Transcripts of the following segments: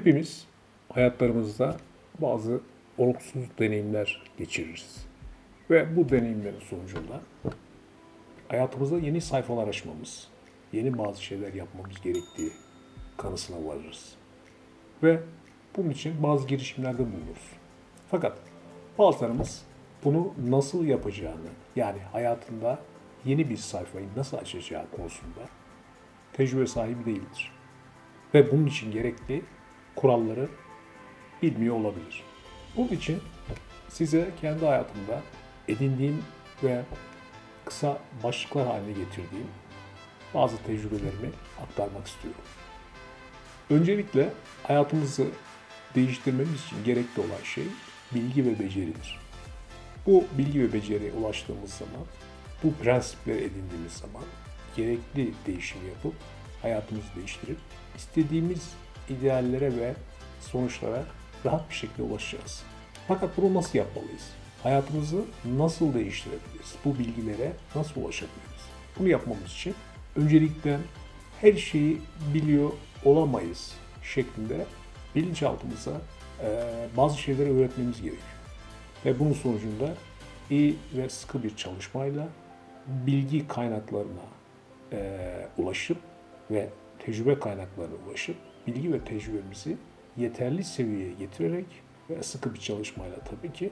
Hepimiz hayatlarımızda bazı olumsuz deneyimler geçiririz. Ve bu deneyimlerin sonucunda hayatımızda yeni sayfalar açmamız, yeni bazı şeyler yapmamız gerektiği kanısına varırız. Ve bunun için bazı girişimlerde bulunuruz. Fakat bazılarımız bunu nasıl yapacağını, yani hayatında yeni bir sayfayı nasıl açacağı konusunda tecrübe sahibi değildir. Ve bunun için gerekli kuralları bilmiyor olabilir. Bunun için size kendi hayatımda edindiğim ve kısa başlıklar haline getirdiğim bazı tecrübelerimi aktarmak istiyorum. Öncelikle hayatımızı değiştirmemiz için gerekli olan şey bilgi ve beceridir. Bu bilgi ve beceriye ulaştığımız zaman, bu prensipleri edindiğimiz zaman gerekli değişimi yapıp hayatımızı değiştirip istediğimiz ideallere ve sonuçlara rahat bir şekilde ulaşacağız. Fakat bunu nasıl yapmalıyız? Hayatımızı nasıl değiştirebiliriz? Bu bilgilere nasıl ulaşabiliriz? Bunu yapmamız için öncelikle her şeyi biliyor olamayız şeklinde bilinçaltımıza e, bazı şeyleri öğretmemiz gerekiyor. Ve bunun sonucunda iyi ve sıkı bir çalışmayla bilgi kaynaklarına e, ulaşıp ve tecrübe kaynaklarına ulaşıp bilgi ve tecrübemizi yeterli seviyeye getirerek ve sıkı bir çalışmayla tabii ki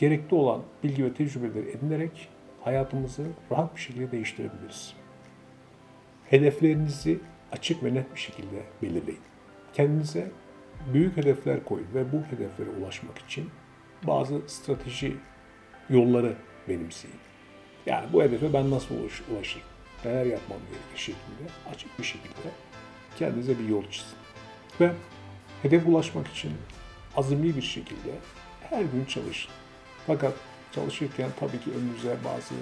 gerekli olan bilgi ve tecrübeleri edinerek hayatımızı rahat bir şekilde değiştirebiliriz. Hedeflerinizi açık ve net bir şekilde belirleyin. Kendinize büyük hedefler koyun ve bu hedeflere ulaşmak için bazı strateji yolları benimseyin. Yani bu hedefe ben nasıl ulaş- ulaşırım? Neler yapmam gerekir şeklinde açık bir şekilde kendinize bir yol çizin. Ve hedefe ulaşmak için azimli bir şekilde her gün çalışın. Fakat çalışırken tabii ki önünüze bazı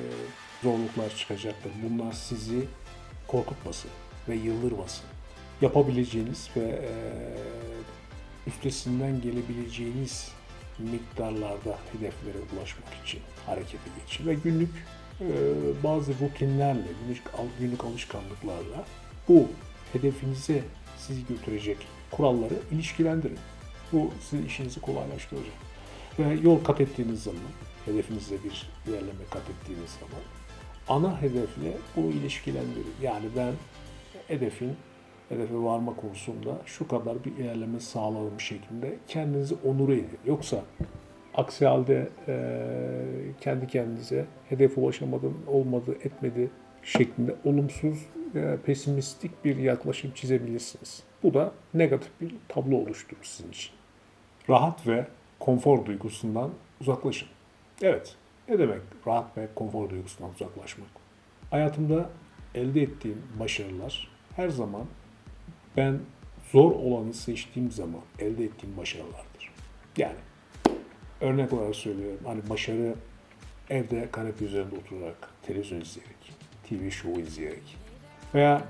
zorluklar çıkacaktır. Bunlar sizi korkutmasın ve yıldırmasın. Yapabileceğiniz ve üstesinden gelebileceğiniz miktarlarda hedeflere ulaşmak için harekete geçin ve günlük bazı rutinlerle, günlük alışkanlıklarla bu hedefinize sizi götürecek kuralları ilişkilendirin. Bu sizin işinizi kolaylaştıracak. Ve yol kat ettiğiniz zaman, hedefinize bir ilerleme kat ettiğiniz zaman ana hedefle bunu ilişkilendirin. Yani ben hedefin hedefe varma konusunda şu kadar bir ilerleme sağladım şeklinde kendinizi onur edin. Yoksa aksi halde eee, kendi kendinize hedef ulaşamadım, olmadı, etmedi şeklinde olumsuz, e, pesimistik bir yaklaşım çizebilirsiniz. Bu da negatif bir tablo oluşturur sizin için. Rahat ve konfor duygusundan uzaklaşın. Evet, ne demek rahat ve konfor duygusundan uzaklaşmak? Hayatımda elde ettiğim başarılar her zaman ben zor olanı seçtiğim zaman elde ettiğim başarılardır. Yani örnek olarak söylüyorum hani başarı evde kanepe üzerinde oturarak televizyon izleyerek, TV show izleyerek veya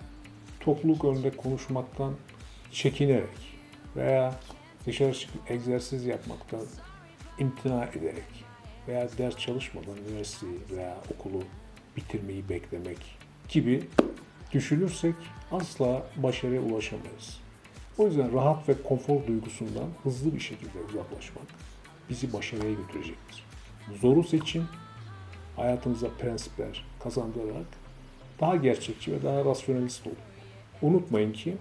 topluluk önünde konuşmaktan çekinerek veya dışarı çıkıp egzersiz yapmaktan imtina ederek veya ders çalışmadan üniversiteyi veya okulu bitirmeyi beklemek gibi düşünürsek asla başarıya ulaşamayız. O yüzden rahat ve konfor duygusundan hızlı bir şekilde uzaklaşmak bizi başarıya götürecektir. Zoru seçin, hayatınıza prensipler kazandırarak daha gerçekçi ve daha rasyonalist olun. Unutmayın ki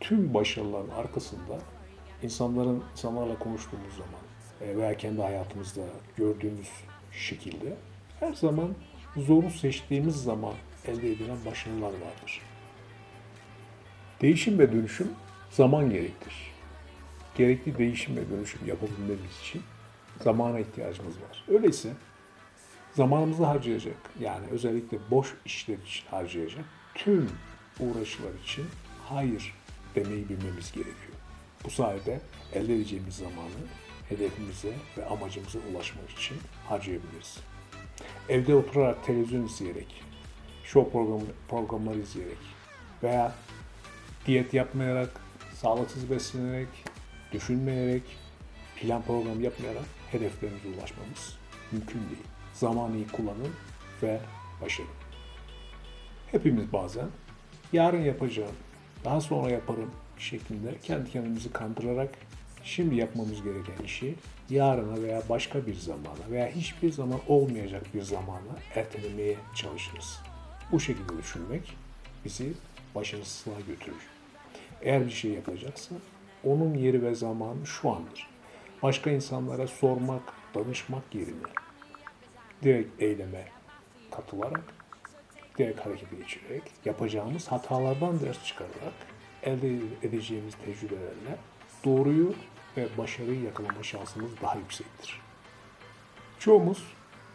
tüm başarıların arkasında insanların insanlarla konuştuğumuz zaman e, veya kendi hayatımızda gördüğümüz şekilde her zaman zoru seçtiğimiz zaman elde edilen başarılar vardır. Değişim ve dönüşüm zaman gerektir. Gerekli değişim ve dönüşüm yapabilmemiz için zamana ihtiyacımız var. Öyleyse zamanımızı harcayacak yani özellikle boş işler için harcayacak tüm uğraşılar için hayır demeyi bilmemiz gerekiyor. Bu sayede elde edeceğimiz zamanı hedefimize ve amacımıza ulaşmak için harcayabiliriz. Evde oturarak televizyon izleyerek, show programı, programları izleyerek veya diyet yapmayarak, sağlıksız beslenerek, düşünmeyerek, plan program yapmayarak hedeflerimize ulaşmamız mümkün değil. Zamanı iyi kullanın ve başarın. Hepimiz bazen yarın yapacağım, daha sonra yaparım şeklinde kendi kendimizi kandırarak şimdi yapmamız gereken işi yarına veya başka bir zamana veya hiçbir zaman olmayacak bir zamana ertelemeye çalışırız. Bu şekilde düşünmek bizi başarısızlığa götürür. Eğer bir şey yapacaksa onun yeri ve zamanı şu andır. Başka insanlara sormak, danışmak yerine direkt eyleme katılarak, direkt harekete geçirerek, yapacağımız hatalardan ders çıkararak elde edeceğimiz tecrübelerle doğruyu ve başarıyı yakalama şansımız daha yüksektir. Çoğumuz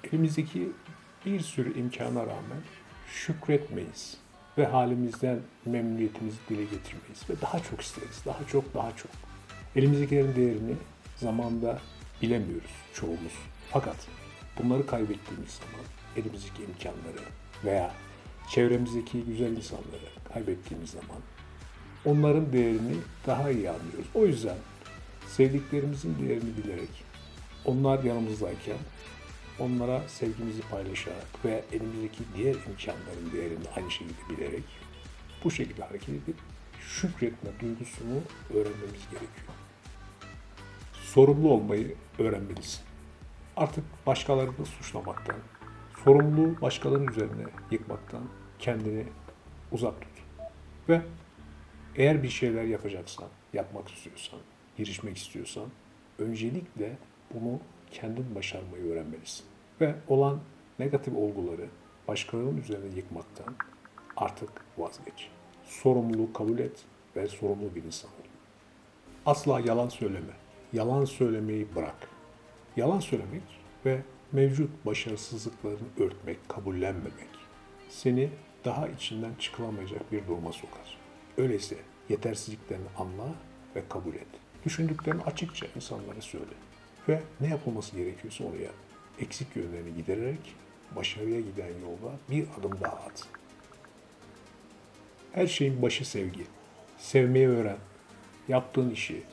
elimizdeki bir sürü imkana rağmen şükretmeyiz ve halimizden memnuniyetimizi dile getirmeyiz ve daha çok isteriz, daha çok, daha çok. Elimizdekilerin değerini zamanda bilemiyoruz çoğumuz. Fakat bunları kaybettiğimiz zaman elimizdeki imkanları veya çevremizdeki güzel insanları kaybettiğimiz zaman onların değerini daha iyi anlıyoruz. O yüzden sevdiklerimizin değerini bilerek onlar yanımızdayken onlara sevgimizi paylaşarak ve elimizdeki diğer imkanların değerini aynı şekilde bilerek bu şekilde hareket edip şükretme duygusunu öğrenmemiz gerekiyor. Sorumlu olmayı öğrenmelisin. Artık başkalarını suçlamaktan, sorumluluğu başkalarının üzerine yıkmaktan kendini uzak tut. Ve eğer bir şeyler yapacaksan, yapmak istiyorsan, girişmek istiyorsan öncelikle bunu kendin başarmayı öğrenmelisin. Ve olan negatif olguları başkalarının üzerine yıkmaktan artık vazgeç. Sorumluluğu kabul et ve sorumlu bir insan ol. Asla yalan söyleme. Yalan söylemeyi bırak. Yalan söylemek ve mevcut başarısızlıklarını örtmek, kabullenmemek seni daha içinden çıkılamayacak bir duruma sokar. Öyleyse yetersizliklerini anla ve kabul et. Düşündüklerini açıkça insanlara söyle. Ve ne yapılması gerekiyorsa onu yap. Eksik yönlerini gidererek başarıya giden yolda bir adım daha at. Her şeyin başı sevgi. Sevmeyi öğren. Yaptığın işi,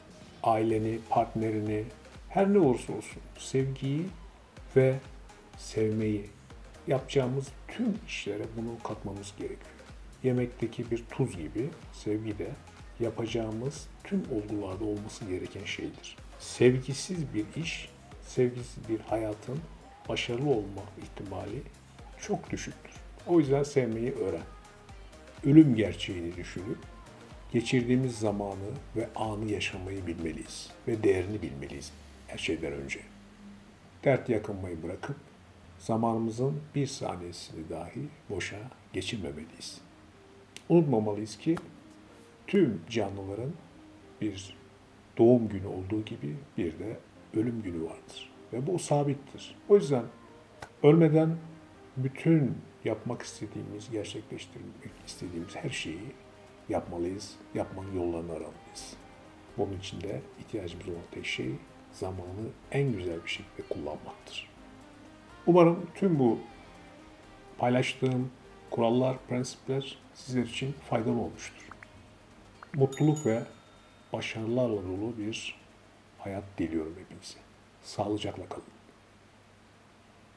aileni, partnerini, her ne olursa olsun sevgiyi ve sevmeyi yapacağımız tüm işlere bunu katmamız gerekiyor. Yemekteki bir tuz gibi sevgi de yapacağımız tüm olgularda olması gereken şeydir. Sevgisiz bir iş, sevgisiz bir hayatın başarılı olma ihtimali çok düşüktür. O yüzden sevmeyi öğren. Ölüm gerçeğini düşünüp geçirdiğimiz zamanı ve anı yaşamayı bilmeliyiz ve değerini bilmeliyiz her şeyden önce. Dert yakınmayı bırakıp zamanımızın bir saniyesini dahi boşa geçirmemeliyiz. Unutmamalıyız ki tüm canlıların bir doğum günü olduğu gibi bir de ölüm günü vardır. Ve bu sabittir. O yüzden ölmeden bütün yapmak istediğimiz, gerçekleştirmek istediğimiz her şeyi yapmalıyız. Yapmanın yollarını aramalıyız. Bunun için de ihtiyacımız olan tek şey zamanı en güzel bir şekilde kullanmaktır. Umarım tüm bu paylaştığım kurallar, prensipler sizler için faydalı olmuştur. Mutluluk ve başarılarla dolu bir hayat diliyorum hepinize. Sağlıcakla kalın.